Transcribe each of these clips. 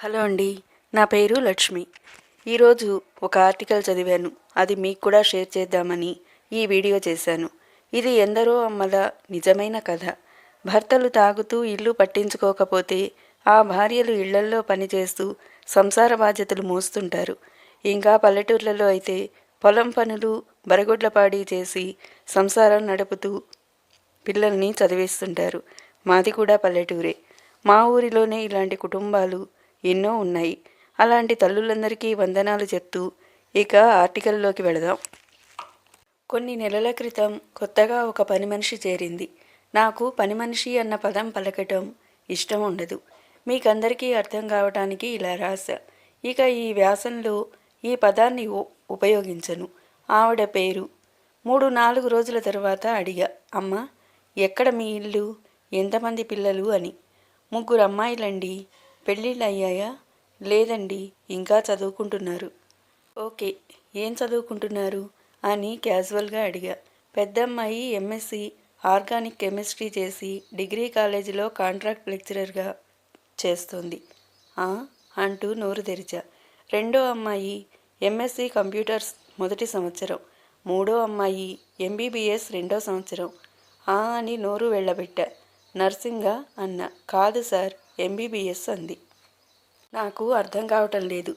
Hello అండి నా పేరు లక్ష్మి. ఈరోజు ఒక ఆర్టికల్ చదివాను. అది మీకు కూడా షేర్ చేద్దామని ఈ వీడియో చేశాను. ఇది ఎందరో అమ్మల నిజమైన కథ. భర్తలు తాగుతూ ఇల్లు పట్టించుకోకపోతే ఆ భార్యలు ఇళ్ళల్లో పనిచేస్తూ సంసార బాధ్యతలు మోస్తుంటారు. ఇంకా పల్లెటూర్లలో అయితే పొలం పనులు బరగొడ్లపాడి చేసి సంసారం నడుపుతూ పిల్లల్ని చదివిస్తుంటారు. మాది కూడా పల్లెటూరే. మా ఊరిలోనే ఇలాంటి కుటుంబాలు ఎన్నో ఉన్నాయి. అలాంటి తల్లులందరికీ వందనాలు చెప్తూ ఇక ఆర్టికల్లోకి వెళదాం. కొన్ని నెలల క్రితం కొత్తగా ఒక పని మనిషి చేరింది. నాకు పని మనిషి అన్న పదం పలకటం ఇష్టం ఉండదు. మీకందరికీ అర్థం కావటానికి ఇలా రాసా ఇక ఈ వ్యాసంలో ఈ పదాన్ని ఉపయోగించను. ఆవిడ పేరు మూడు నాలుగు రోజుల తర్వాత అడిగా అమ్మ ఎక్కడ మీ ఇల్లు? ఎంతమంది పిల్లలు? అని. ముగ్గురు అమ్మాయిలండి. పెళ్ళిళ్ళు అయ్యాయా లేదండి ఇంకా చదువుకుంటున్నారు. ఓకే ఏం చదువుకుంటున్నారు? అని క్యాజువల్గా అడిగా. పెద్దమ్మాయి ఎంఎస్సి ఆర్గానిక్ కెమిస్ట్రీ చేసి డిగ్రీ కాలేజీలో కాంట్రాక్ట్ లెక్చరర్గా చేస్తుంది. అంటూ నోరు తెరిచా. రెండో అమ్మాయి ఎంఎస్సి కంప్యూటర్స్ మొదటి సంవత్సరం. మూడో అమ్మాయి ఎంబీబీఎస్ రెండో సంవత్సరం. "ఆ" అని నోరు వెళ్ళబెట్టా. నర్సింగా అన్న కాదు సార్ ఎంబీబీఎస్ అంది. నాకు అర్థం కావటం లేదు.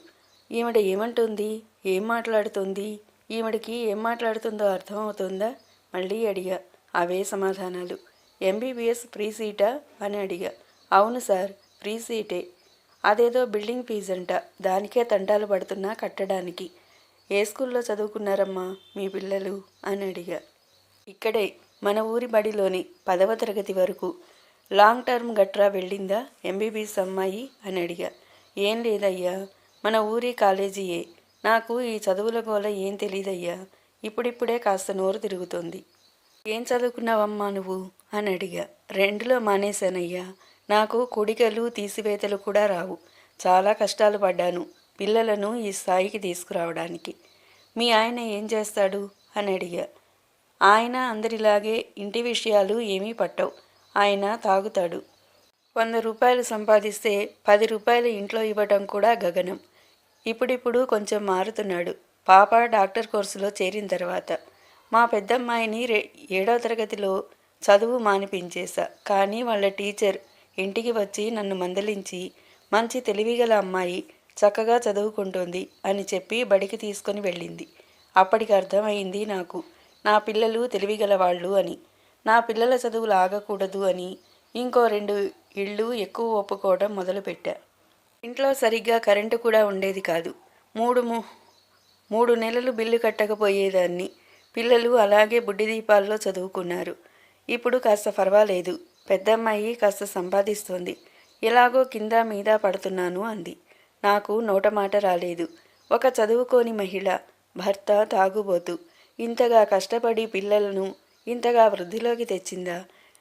ఈవిడ ఏమంటుంది? ఏం మాట్లాడుతుంది? ఈవిడికి ఏం మాట్లాడుతుందో అర్థమవుతుందా? మళ్ళీ అడిగా. అవే సమాధానాలు. ఎంబీబీఎస్ ఫ్రీ సీటా? అని అడిగా. అవును సార్ ఫ్రీ సీటే. అదేదో బిల్డింగ్ ఫీజు అంట దానికే తంటాలు పడుతున్నా కట్టడానికి. ఏ స్కూల్లో చదువుకున్నారమ్మా మీ పిల్లలు? అని అడిగా. ఇక్కడే మన ఊరి బడిలోని పదవ తరగతి వరకు. లాంగ్ టర్మ్ గట్రా వెళ్ళిందా? ఎంబీబీఎస్ అమ్మాయి అని అడిగా. ఏం లేదయ్యా మన ఊరి కాలేజీయే. నాకు ఈ చదువుల గోల ఏం తెలీదయ్యా. ఇప్పుడిప్పుడే కాస్త నోరు తిరుగుతోంది. ఏం చదువుకున్నావమ్మా నువ్వు? అని అడిగా. రెండులో మానేశానయ్యా. నాకు కుడికలు తీసివేతలు కూడా రావు. చాలా కష్టాలు పడ్డాను పిల్లలను ఈ స్థాయికి తీసుకురావడానికి. మీ ఆయన ఏం చేస్తాడు? అని అడిగా. ఆయన అందరిలాగే ఇంటి విషయాలు ఏమీ పట్టవు. ఆయన తాగుతాడు. వంద రూపాయలు సంపాదిస్తే పది రూపాయలు ఇంట్లో ఇవ్వటం కూడా గగనం. ఇప్పుడిప్పుడు కొంచెం మారుతున్నాడు. పాప డాక్టర్ కోర్సులో చేరిన తర్వాత మా పెద్దమ్మాయిని రే ఏడో తరగతిలో చదువు మానిపించేశా. కానీ వాళ్ళ టీచర్ ఇంటికి వచ్చి నన్ను మందలించి మంచి తెలివిగల అమ్మాయి చక్కగా చదువుకుంటోంది అని చెప్పి బడికి తీసుకొని వెళ్ళింది. అప్పటికి అర్థమైంది నాకు. నా పిల్లలు తెలివిగల వాళ్ళు అని. నా పిల్లల చదువులు ఆగకూడదు అని ఇంకో రెండు ఇళ్ళు ఎక్కువ ఒప్పుకోవడం మొదలుపెట్టా. ఇంట్లో సరిగ్గా కరెంటు కూడా ఉండేది కాదు. మూడు మూడు నెలలు బిల్లు కట్టకపోయేదాన్ని. పిల్లలు అలాగే బుడ్డి దీపాల్లో చదువుకున్నారు. ఇప్పుడు కాస్త పర్వాలేదు పెద్దమ్మాయి కాస్త సంపాదిస్తోంది. ఎలాగో కింద మీద పడుతున్నాను అంది. నాకు నోట మాట రాలేదు. ఒక చదువుకోని మహిళ భర్త తాగుబోతు. ఇంతగా కష్టపడి పిల్లలను ఇంతగా వృద్ధిలోకి తెచ్చిందా?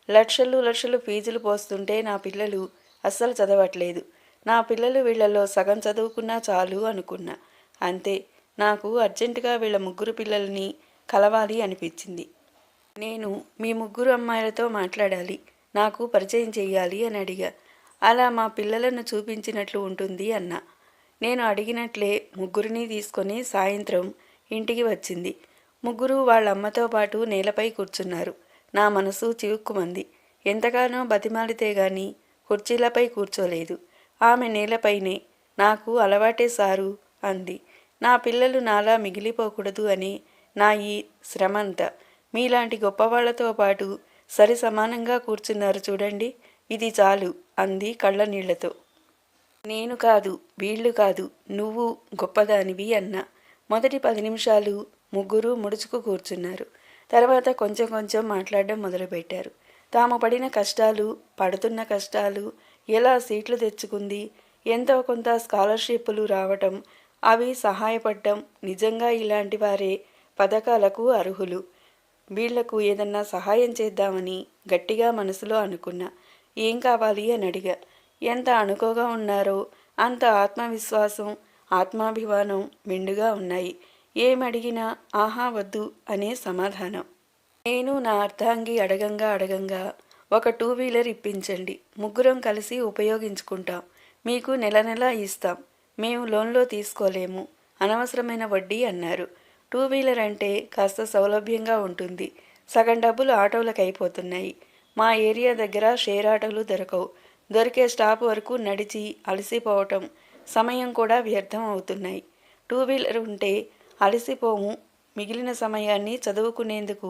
లక్షలు లక్షలు ఫీజులు పోస్తుంటే నా పిల్లలు అస్సలు చదవట్లేదు. నా పిల్లలు వీళ్ళలో సగం చదువుకున్నా చాలు అనుకున్నా. అంతే నాకు అర్జెంటుగా వీళ్ళ ముగ్గురు పిల్లల్ని కలవాలి అనిపించింది. నేను మీ ముగ్గురు అమ్మాయిలతో మాట్లాడాలి నాకు పరిచయం చెయ్యాలి అని అడిగా. అలా మా పిల్లలను చూపించినట్లు ఉంటుంది అన్న. నేను అడిగినట్లే ముగ్గురిని తీసుకొని సాయంత్రం ఇంటికి వచ్చింది. ముగ్గురు వాళ్ళ అమ్మతో పాటు నేలపై కూర్చున్నారు. నా మనసు చివుక్కుమంది. ఎంతగానో బతిమాలితే గాని కుర్చీలపై కూర్చోలేదు. ఆమె నేలపైనే నాకు అలవాటే సారు అంది. నా పిల్లలు నాలా మిగిలిపోకూడదు అని నా ఈ శ్రమంతా. మీలాంటి గొప్పవాళ్ళతో పాటు సరి సమానంగా కూర్చున్నారు చూడండి. ఇది చాలు అంది కళ్ళ నీళ్ళతో నేను కాదు వీళ్ళు కాదు నువ్వు గొప్పదానివి అన్న. మొదటి పది నిమిషాలు ముగ్గురు ముడుచుకు కూర్చున్నారు. తర్వాత కొంచెం కొంచెం మాట్లాడడం మొదలుపెట్టారు. తాము పడిన కష్టాలు పడుతున్న కష్టాలు ఎలా సీట్లు తెచ్చుకుంది ఎంతో కొంత స్కాలర్షిప్లు రావటం అవి సహాయపడటం నిజంగా ఇలాంటి వారే పథకాలకు అర్హులు. వీళ్ళకు ఏదన్నా సహాయం చేద్దామని గట్టిగా మనసులో అనుకున్నా. ఏం కావాలి అని అడిగా. ఎంత అనుకోగా ఉన్నారో అంత ఆత్మవిశ్వాసం ఆత్మాభిమానం మెండుగా ఉన్నాయి. ఏమడిగినా ఆహా వద్దు అనే సమాధానం. నేను నా అర్ధాంగి అడగంగా అడగంగా ఒక టూ వీలర్ ఇప్పించండి. ముగ్గురం కలిసి ఉపయోగించుకుంటాం. మీకు నెల నెలా ఇస్తాం. మేము లోన్లో తీసుకోలేము. అనవసరమైన వడ్డీ అన్నారు. టూ వీలర్ అంటే కాస్త సౌలభ్యంగా ఉంటుంది. సగం డబ్బులు ఆటోలకు అయిపోతున్నాయి మా ఏరియా దగ్గర షేర్ ఆటోలు దొరకవు. దొరికే స్టాప్ వరకు నడిచి అలసిపోవటం సమయం కూడా వ్యర్థం అవుతున్నాయి. టూ వీలర్ ఉంటే అలసిపోము. మిగిలిన సమయాన్ని చదువుకునేందుకు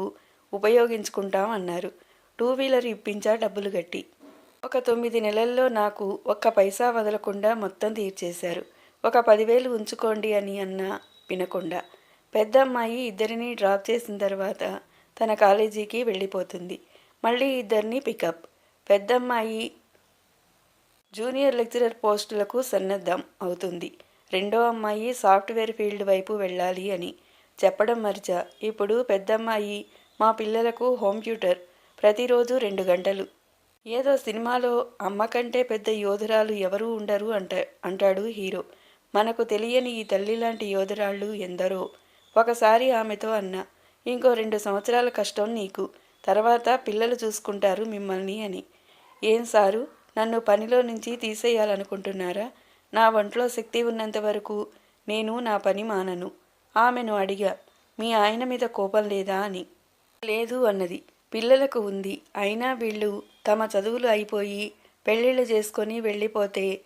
ఉపయోగించుకుంటాం అన్నారు. టూ వీలర్ ఇప్పించా డబ్బులు కట్టి ఒక తొమ్మిది నెలల్లో నాకు ఒక్క పైసా వదలకుండా మొత్తం తీర్చేశారు. ఒక పదివేలు ఉంచుకోండి అని అన్నా వినకుండా. పెద్ద అమ్మాయి ఇద్దరిని డ్రాప్ చేసిన తర్వాత తన కాలేజీకి వెళ్ళిపోతుంది. మళ్ళీ ఇద్దరిని పికప్. పెద్దమ్మాయి జూనియర్ లెక్చరర్ పోస్టులకు సన్నద్ధం అవుతుంది. రెండో అమ్మాయి సాఫ్ట్వేర్ ఫీల్డ్ వైపు వెళ్ళాలి అని. చెప్పడం మరిచా. ఇప్పుడు పెద్దమ్మాయి మా పిల్లలకు హోమ్ ట్యూటర్ ప్రతిరోజు రెండు గంటలు. ఏదో సినిమాలో అమ్మ కంటే పెద్ద యోధురాలు ఎవరూ ఉండరు అంట అంటాడు హీరో. మనకు తెలియని ఈ తల్లి లాంటి యోధురాళ్ళు ఎందరో. ఒకసారి ఆమెతో అన్న ఇంకో రెండు సంవత్సరాల కష్టం నీకు. తర్వాత పిల్లలు చూసుకుంటారు మిమ్మల్ని అని. ఏం సారు? నన్ను పనిలో నుంచి తీసేయాలనుకుంటున్నారా? నా ఒంట్లో శక్తి ఉన్నంత వరకు నేను నా పని మానను. ఆమెను అడిగా మీ ఆయన మీద కోపం లేదా అని. లేదు అన్నది. పిల్లలకు ఉంది. అయినా వీళ్ళు తమ చదువులు అయిపోయి పెళ్ళిళ్ళు చేసుకొని వెళ్ళిపోతే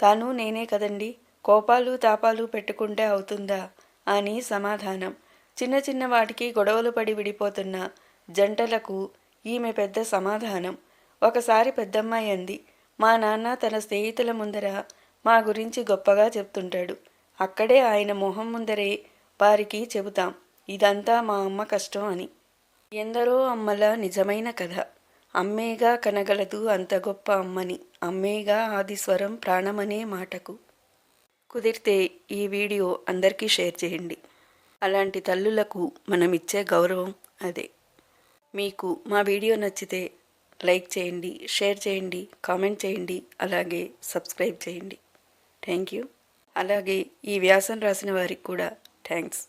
తాను నేనే కదండి? కోపాలు తాపాలు పెట్టుకుంటే అవుతుందా? అని సమాధానం. చిన్న చిన్న వాటికి గొడవలు పడి విడిపోతున్న జంటలకు ఈమె పెద్ద సమాధానం. ఒకసారి పెద్దమ్మాయి అంది మా నాన్న తన స్నేహితుల ముందర మా గురించి గొప్పగా చెప్తుంటాడు. అక్కడే ఆయన మొహం ముందరే వారికి చెబుతాం. ఇదంతా మా అమ్మ కష్టం అని. ఎందరో అమ్మల నిజమైన కథ. అమ్మేగా కనగలదు అంత గొప్ప అమ్మని. అమ్మేగా ఆదిస్వరం ప్రాణమనే మాటకు. కుదిరితే ఈ వీడియో అందరికీ షేర్ చేయండి. అలాంటి తల్లులకు మనం ఇచ్చే గౌరవం అదే. మీకు మా వీడియో నచ్చితే లైక్ చేయండి షేర్ చేయండి కామెంట్ చేయండి అలాగే సబ్స్క్రైబ్ చేయండి. Thank you. అలాగే ఈ వ్యాసం రాసిన వారికి కూడా థ్యాంక్స్.